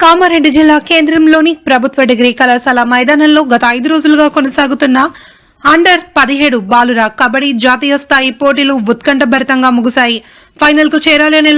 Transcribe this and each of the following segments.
కామారెడ్డి జిల్లా కేంద్రంలోని ప్రభుత్వ డిగ్రీ కళాశాల మైదానంలో గత ఐదు రోజులుగా కొనసాగుతున్న అండర్ పదిహేడు బాలుర కబడ్డీ జాతీయ స్థాయి పోటీలు ఉత్కంఠభరితంగా ముగిశాయి. ఫైనల్కు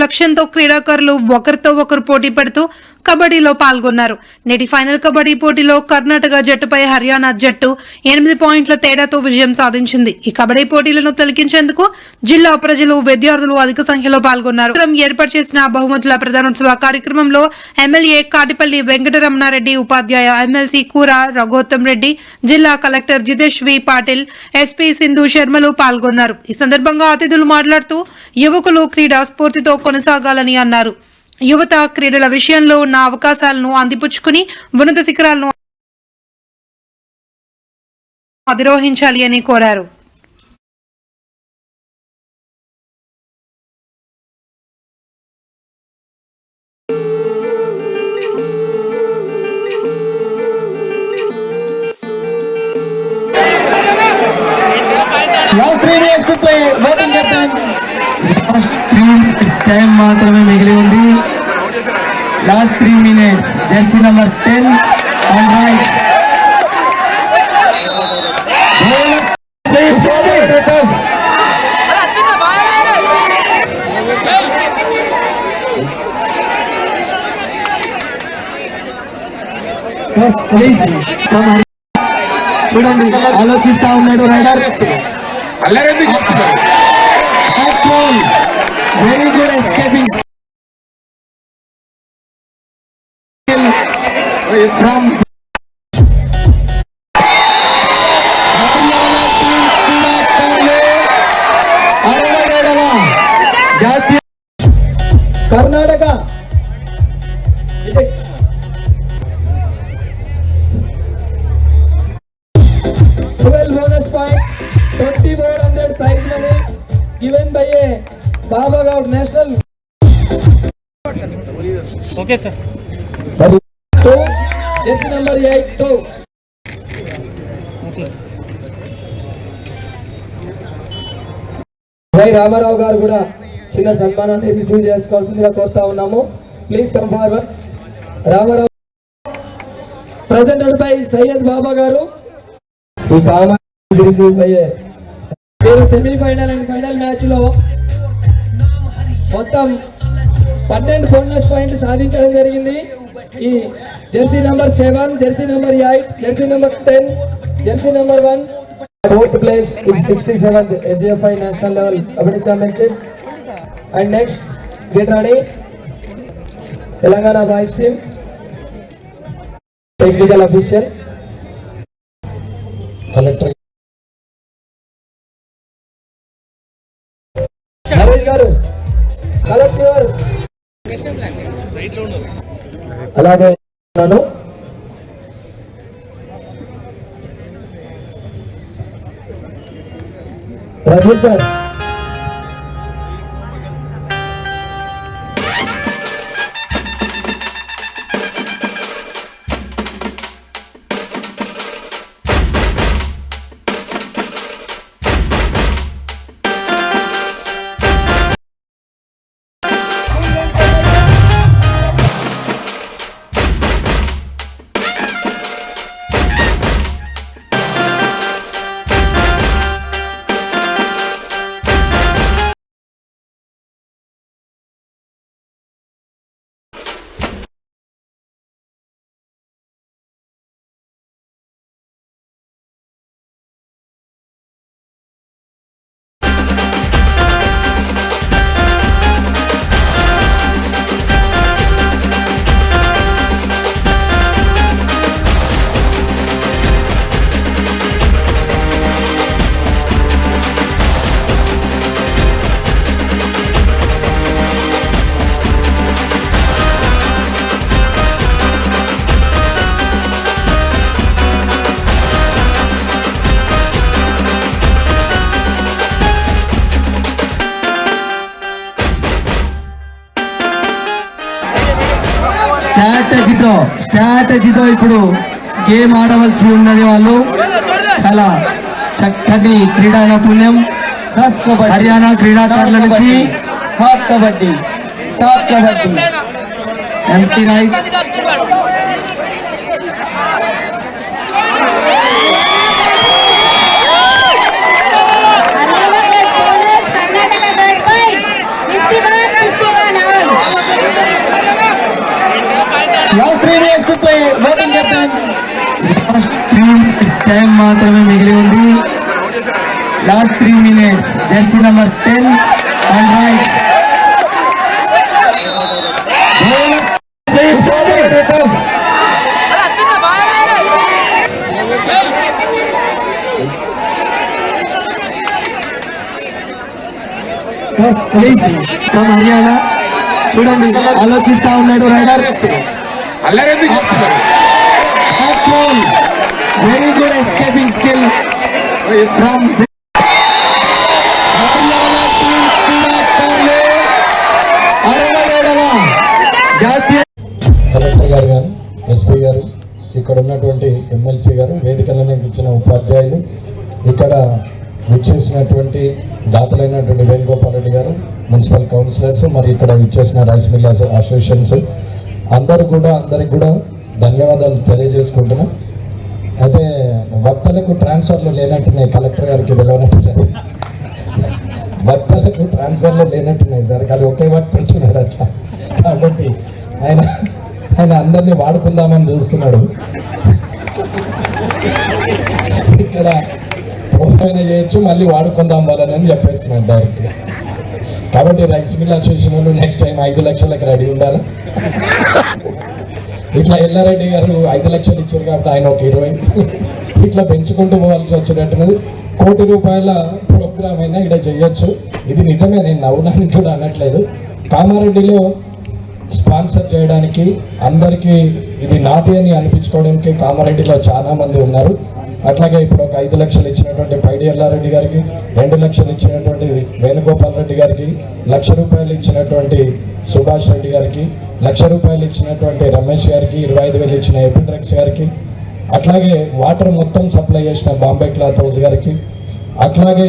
లక్ష్యంతో క్రీడాకారులు ఒకరితో ఒకరు పోటీ పడుతూ కబడ్డీలో పాల్గొన్నారు. నేటి ఫైనల్ కబడ్డీ పోటీలో కర్ణాటక జట్టుపై హర్యానా జట్టు ఎనిమిది పాయింట్ల తేడాతో విజయం సాధించింది. ఈ కబడ్డీ పోటీలను తొలగించేందుకు జిల్లా ప్రజలు విద్యార్థులు అధిక సంఖ్యలో పాల్గొన్నారు. ఏర్పాటు చేసిన బహుమతుల ప్రధానోత్సవ కార్యక్రమంలో ఎమ్మెల్యే కాటిపల్లి వెంకటరమణారెడ్డి ఉపాధ్యాయ ఎమ్మెల్సీ కూర రఘోత్తం రెడ్డి జిల్లా collector Jitesh V Patil SP Sindhu శర్మలు పాల్గొన్నారు. ఈ సందర్భంగా అతిథులు మాట్లాడుతూ యువకులు క్రీడా స్ఫూర్తితో కొనసాగాలని అన్నారు. యువత క్రీడల విషయంలో ఉన్న అవకాశాలను అందిపుచ్చుకుని ఉన్నత శిఖరాలను అధిరోహించాలి అని కోరారు. టైం మాత్రమే మిగిలి ఉంది. last three minutes jersey number ten on right please request please చూడండి ఆలోచిస్తా ఉన్నాడు రైడర్ అల్లరెందుకు చెప్తున్నారు వెరీ గుడ్ ఎస్కేపింగ్ ఫ్రమ్ జాతీయ Karnataka twelve bonus points twenty four hundred prize money given by A Baba Goud national okay sir to number eight to Y Ramarao garu కూడా చిన్న సన్మానాన్ని receive చేసుకోవాల్సిందిగా కోరుతా ఉన్నాము. Please come forward Ramarao presented by Syed Baba garu. ఈ common receive అయ్యే. మీరు semi-final and final మ్యాచ్లో మొత్తం పన్నెండు బోనస్ పాయింట్లు సాధించడం జరిగింది. ఈ jersey number seven jersey number eight jersey number ten jersey number one. Fourth place in sixty seventh SGFI national level kabaddi championship and next get ready Telangana boys team technical official collector Naresh garu collect your అలాగే ఉన్నాను Rasool sir స్ట్రాటజీతో స్ట్రాటజీతో ఇప్పుడు game ఆడవలసి ఉన్నది వాళ్ళు. చాలా చక్కటి క్రీడా నైపుణ్యం. హర్యానా క్రీడాకారుల నుంచి hot kabaddi. Top kabaddi. Last three time మాత్రమే మిగిలి ఉంది last three minutes jersey number ten and right please come Haryana చూడండి ఆలోచిస్తా ఉన్నాడు రైడర్ అల్లరెందుకు చెప్తున్నారు. Very good escaping skill from collector garu కానీ ఎస్పీ గారు ఇక్కడ ఉన్నటువంటి ఎమ్మెల్సీ గారు వేదికలను ఇచ్చిన ఉపాధ్యాయులు ఇక్కడ విచ్చేసినటువంటి దాతలైనటువంటి వేణుగోపాల్ రెడ్డి గారు మున్సిపల్ కౌన్సిలర్స్ మరి ఇక్కడ విచ్చేసిన రైస్ మిల్ అసో- అసోసియేషన్స్ అందరు కూడా అందరికి కూడా ధన్యవాదాలు తెలియజేసుకుంటున్నా. అయితే భక్తులకు ట్రాన్స్ఫర్లు లేనట్టున్నాయి కలెక్టర్ గారికి తెలియనట్టున్నాయి భక్తులకు ట్రాన్స్ఫర్లు లేనట్టున్నాయి సార్ కానీ ఒకే భక్తి ఉంటున్నాడు అట్లా. కాబట్టి ఆయన ఆయన అందరినీ వాడుకుందామని చూస్తున్నాడు. ఇక్కడ పోయిన చేయొచ్చు మళ్ళీ వాడుకుందాం వాళ్ళని అని చెప్పేస్తున్నాడు డైరెక్ట్గా. కాబట్టి రైస్ మిల్ అసోసియేషన్ వాళ్ళు నెక్స్ట్ టైం ఐదు లక్షలకు రెడీ ఉండాలి? ఇట్లా ఎల్లారెడ్డి గారు ఐదు లక్షలు ఇచ్చారు కాబట్టి ఆయన ఒక ఇరవై. ఇట్లా పెంచుకుంటూ పోవాల్సి వచ్చినట్టున్నది. కోటి రూపాయల ప్రోగ్రామ్ అయినా ఇక్కడ చేయొచ్చు. ఇది నిజమే నేను నవ్వడానికి కూడా అనట్లేదు. కామారెడ్డిలో స్పాన్సర్ చేయడానికి అందరికీ ఇది నాది అని అనిపించుకోవడానికి కామారెడ్డిలో చాలామంది ఉన్నారు. అట్లాగే ఇప్పుడు ఒక ఐదు లక్షలు ఇచ్చినటువంటి పైడి ఎల్లారెడ్డి గారికి రెండు లక్షలు ఇచ్చినటువంటి వేణుగోపాల్ రెడ్డి గారికి లక్ష రూపాయలు ఇచ్చినటువంటి సుభాష్ రెడ్డి గారికి లక్ష రూపాయలు ఇచ్చినటువంటి రమేష్ గారికి ఇరవై ఐదు వేలు ఇచ్చిన ఎపిడ్రక్స్ గారికి అట్లాగే వాటర్ మొత్తం సప్లై చేసిన బాంబే క్లాత్ హౌస్ గారికి అట్లాగే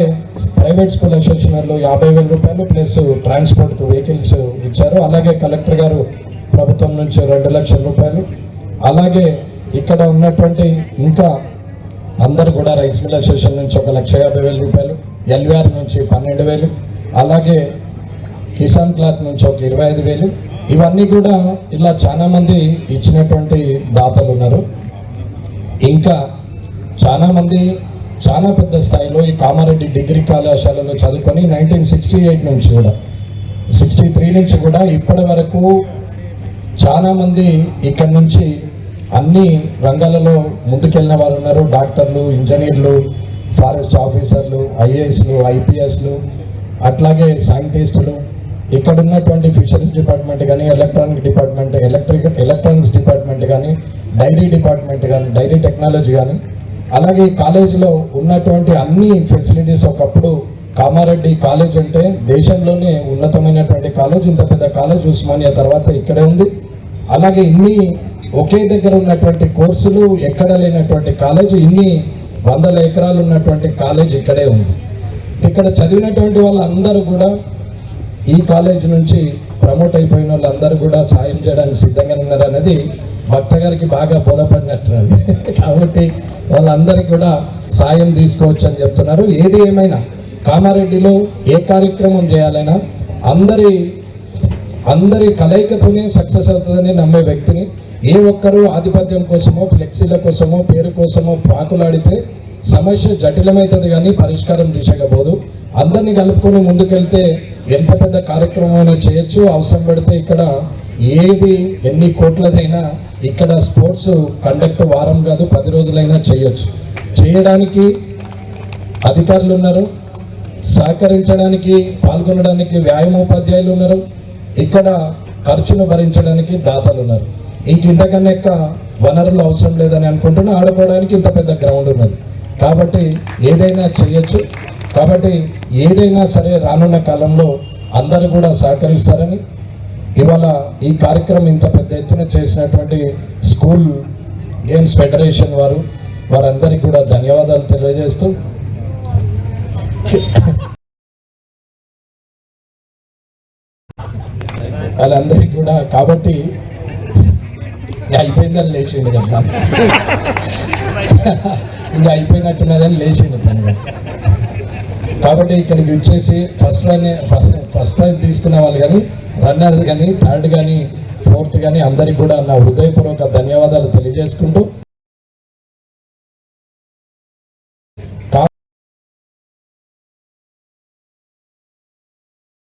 ప్రైవేట్ స్కూల్ అసోసియేషన్లో యాభై వేల రూపాయలు ప్లస్ ట్రాన్స్పోర్ట్కు వెహికల్స్ ఇచ్చారు. అలాగే కలెక్టర్ గారు ప్రభుత్వం నుంచి రెండు లక్షల రూపాయలు. అలాగే ఇక్కడ ఉన్నటువంటి ఇంకా అందరు కూడా రైస్ మిల్ అసోసియేషన్ నుంచి ఒక లక్ష యాభై వేల రూపాయలు ఎల్విఆర్ నుంచి పన్నెండు వేలు అలాగే కిసాన్ క్లాత్ నుంచి ఒక ఇరవై ఐదు వేలు. ఇవన్నీ కూడా ఇలా చాలామంది ఇచ్చినటువంటి దాతలు ఉన్నారు. ఇంకా చాలామంది చాలా పెద్ద స్థాయిలో ఈ కామారెడ్డి డిగ్రీ కళాశాలలో చదువుకొని నైన్టీన్ సిక్స్టీ ఎయిట్ నుంచి కూడా సిక్స్టీ త్రీ నుంచి కూడా ఇప్పటి వరకు చాలామంది ఇక్కడి ఇక్కడ నుంచి అన్ని రంగాలలో ముందుకెళ్ళిన వారు ఉన్నారు. డాక్టర్లు ఇంజనీర్లు ఫారెస్ట్ ఆఫీసర్లు ఐఏఎస్లు ఐపీఎస్లు అట్లాగే సైంటిస్టులు. ఇక్కడ ఉన్నటువంటి ఫిషరీస్ డిపార్ట్మెంట్ కానీ electronic department electric electronics department కానీ డైరీ డిపార్ట్మెంట్ కానీ డైరీ టెక్నాలజీ కానీ అలాగే ఈ కాలేజీలో ఉన్నటువంటి అన్ని ఫెసిలిటీస్ ఒకప్పుడు కామారెడ్డి కాలేజ్ అంటే దేశంలోనే ఉన్నతమైనటువంటి కాలేజ్ ఇంత పెద్ద కాలేజ్ ఉస్మానియా తర్వాత ఇక్కడే ఉంది. అలాగే ఇన్ని ఒకే దగ్గర ఉన్నటువంటి కోర్సులు ఎక్కడ లేనటువంటి కాలేజ్ ఇన్ని వందల ఎకరాలు ఉన్నటువంటి కాలేజ్ ఇక్కడే ఉంది. ఇక్కడ చదివినటువంటి వాళ్ళందరూ కూడా ఈ కాలేజ్ నుంచి ప్రమోట్ అయిపోయిన వాళ్ళందరూ కూడా సాయం చేయడానికి సిద్ధంగా ఉన్నారు అనేది భక్త గారికి బాగా బోధపడినట్టున్నది. కాబట్టి వాళ్ళందరికీ కూడా సాయం తీసుకోవచ్చు అని చెప్తున్నారు. ఏది ఏమైనా కామారెడ్డిలో ఏ కార్యక్రమం చేయాలైనా అందరి అందరి కలయికతోనే సక్సెస్ అవుతుందని నమ్మే వ్యక్తిని ఏ ఒక్కరూ ఆధిపత్యం కోసమో ఫ్లెక్సీల కోసమో పేరు కోసమో పాకులాడితే సమస్య జటిలమవుతుంది కానీ పరిష్కారం దిశకపోదు అందరినీ కలుపుకొని ముందుకెళ్తే ఎంత పెద్ద కార్యక్రమం చేయొచ్చు. అవసరం పడితే ఇక్కడ ఏది ఎన్ని కోట్లదైనా ఇక్కడ స్పోర్ట్స్ కండక్ట్ వారం కాదు పది రోజులైనా చేయొచ్చు. చేయడానికి అధికారులు ఉన్నారు సహకరించడానికి పాల్గొనడానికి వ్యాయామోపాధ్యాయులు ఉన్నారు ఇక్కడ ఖర్చును భరించడానికి దాతలు ఉన్నారు. ఇంక ఇంతకన్నా ఎక్క వనరులు అవసరం లేదని అనుకుంటున్నా ఆడుకోవడానికి ఇంత పెద్ద గ్రౌండ్ ఉన్నది. కాబట్టి ఏదైనా చేయొచ్చు. కాబట్టి ఏదైనా సరే రానున్న కాలంలో అందరూ కూడా సహకరిస్తారని ఇవాళ ఈ కార్యక్రమం ఇంత పెద్ద ఎత్తున చేసినటువంటి స్కూల్ గేమ్స్ ఫెడరేషన్ వారు వారందరికీ కూడా ధన్యవాదాలు తెలియజేస్తూ వాళ్ళందరికీ కూడా కాబట్టి ఇక అయిపోయిందని లేచిండు కదా. ఇంకా అయిపోయినట్టున్నదని లేచిండు తను కాబట్టి ఇక్కడికి వచ్చేసి ఫస్ట్ ప్రైజ్ ఫస్ట్ ప్రైజ్ తీసుకున్న వాళ్ళు కానీ రన్నర్ కానీ థర్డ్ కానీ ఫోర్త్ కానీ అందరికి కూడా నా హృదయపూర్వక ధన్యవాదాలు తెలియజేసుకుంటూ